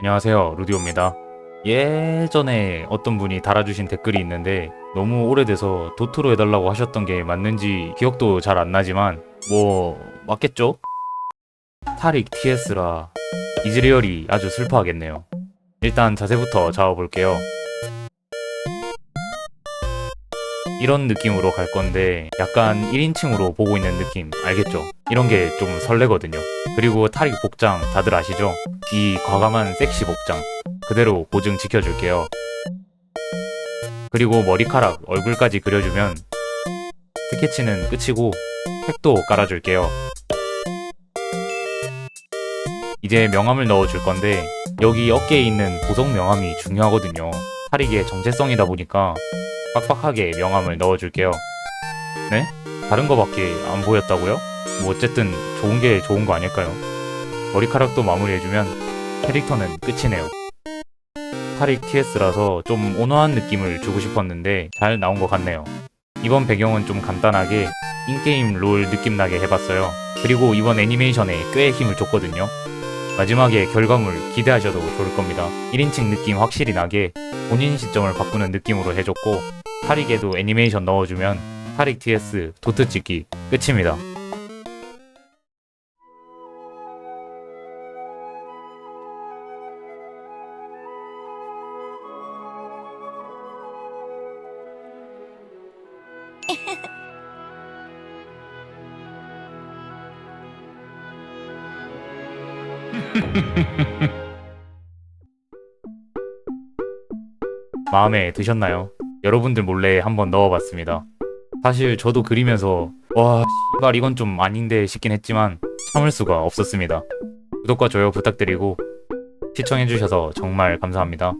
안녕하세요 루디오입니다. 예전에 어떤 분이 달아주신 댓글이 있는데 너무 오래돼서 도트로 해달라고 하셨던 게 맞는지 기억도 잘 안 나지만 뭐 맞겠죠? 타릭 TS라 이즈리얼이 아주 슬퍼하겠네요. 일단 자세부터 잡아볼게요 이런 느낌으로 갈 건데 약간 1인칭으로 보고 있는 느낌 알겠죠? 이런 게 좀 설레거든요 그리고 타릭 복장 다들 아시죠? 이 과감한 섹시 복장 그대로 보증 지켜줄게요. 그리고 머리카락, 얼굴까지 그려주면 스케치는 끝이고 팩도 깔아줄게요. 이제 명암을 넣어줄 건데 여기 어깨에 있는 보석 명암이 중요하거든요. 타릭의 정체성이다 보니까 빡빡하게 명암을 넣어줄게요. 네? 다른 거밖에 안 보였다고요? 뭐 어쨌든 좋은 게 좋은 거 아닐까요? 머리카락도 마무리해주면 캐릭터는 끝이네요. 타릭 TS라서 좀 온화한 느낌을 주고 싶었는데 잘 나온 것 같네요. 이번 배경은 좀 간단하게 인게임 롤 느낌 나게 해봤어요. 그리고 이번 애니메이션에 꽤 힘을 줬거든요. 마지막에 결과물 기대하셔도 좋을 겁니다. 1인칭 느낌 확실히 나게 본인 시점을 바꾸는 느낌으로 해줬고 타릭에도 애니메이션 넣어주면 타릭 TS 도트 찍기 끝입니다. 마음에 드셨나요? 여러분들 몰래 한번 넣어봤습니다. 사실 저도 그리면서 와 씨발 이건 좀 아닌데 싶긴 했지만 참을 수가 없었습니다. 구독과 좋아요 부탁드리고 시청해주셔서 정말 감사합니다.